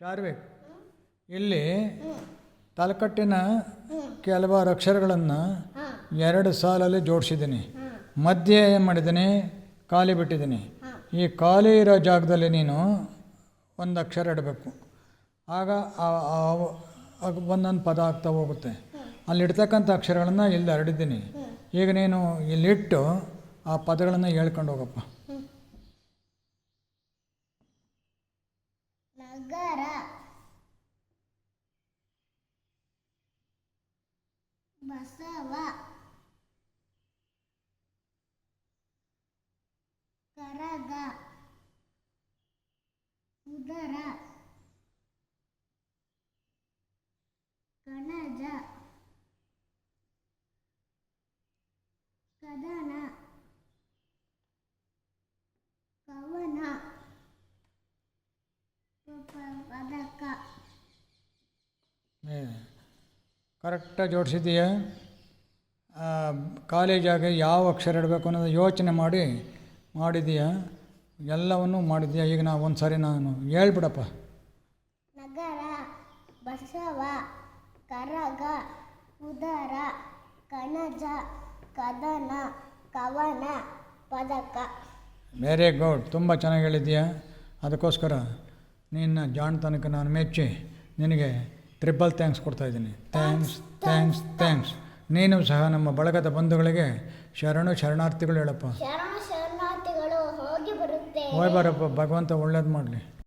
ಚಾರ್ವಿಕ್ ಇಲ್ಲಿ ತಲಕಟ್ಟಿನ ಕೆಲವಾರು ಅಕ್ಷರಗಳನ್ನು ಎರಡು ಸಾಲಲ್ಲಿ ಜೋಡಿಸಿದ್ದೀನಿ. ಮಧ್ಯೆ ಏನು ಮಾಡಿದ್ದೀನಿ? ಖಾಲಿ ಬಿಟ್ಟಿದ್ದೀನಿ. ಈ ಖಾಲಿ ಇರೋ ಜಾಗದಲ್ಲಿ ನೀನು ಒಂದು ಅಕ್ಷರ ಇಡಬೇಕು. ಆಗ ಒಂದೊಂದು ಪದ ಆಗ್ತಾ ಹೋಗುತ್ತೆ. ಅಲ್ಲಿ ಇಡ್ತಕ್ಕಂಥ ಅಕ್ಷರಗಳನ್ನು ಇಲ್ಲಿ ಹರಡಿದ್ದೀನಿ. ಈಗ ನೀನು ಇಲ್ಲಿಟ್ಟು ಆ ಪದಗಳನ್ನು ಹೇಳ್ಕೊಂಡು ಹೋಗಪ್ಪ. ನಗರ ಬಸವ ಕರಗ ಉದರ ಕಣಜ ಕದನ ಕವನ ಪ- ಪದಕ ಕರೆಕ್ಟಾಗಿ ಜೋಡಿಸಿದೀಯ ಕಾಲೇಜಾಗ ಯಾವ ಅಕ್ಷರ ಇಡಬೇಕು ಅನ್ನೋದು ಯೋಚನೆ ಮಾಡಿ ಮಾಡಿದೀಯ ಎಲ್ಲವನ್ನೂ ಮಾಡಿದೀಯ ಈಗ ನಾವು ಒಂದು ಸಾರಿ ನಾನು ಹೇಳ್ಬಿಡಪ್ಪ. ನಗರ ಬಸವ ಕರಗ ಉದರ ಕಣಜ ಕದನ ಕವನ ಪದಕ. ವೆರಿ ಗುಡ್ ತುಂಬ ಚೆನ್ನಾಗಿ ಹೇಳಿದ್ಯಾ ಅದಕ್ಕೋಸ್ಕರ ನಿನ್ನ ಜಾಣತನಕ್ಕೆ ನಾನು ಮೆಚ್ಚಿ ನಿನಗೆ ತ್ರಿಬಲ್ ಥ್ಯಾಂಕ್ಸ್ ಕೊಡ್ತಾಯಿದ್ದೀನಿ ಥ್ಯಾಂಕ್ಸ್ ಥ್ಯಾಂಕ್ಸ್ ಥ್ಯಾಂಕ್ಸ್ ನೀನು ಸಹ ನಮ್ಮ ಬಳಗದ ಬಂಧುಗಳಿಗೆ ಶರಣು ಶರಣಾರ್ಥಿಗಳು ಹೇಳಪ್ಪ. ಹೋಗಿ ಬಾರಪ್ಪ ಭಗವಂತ ಒಳ್ಳೇದು ಮಾಡಲಿ.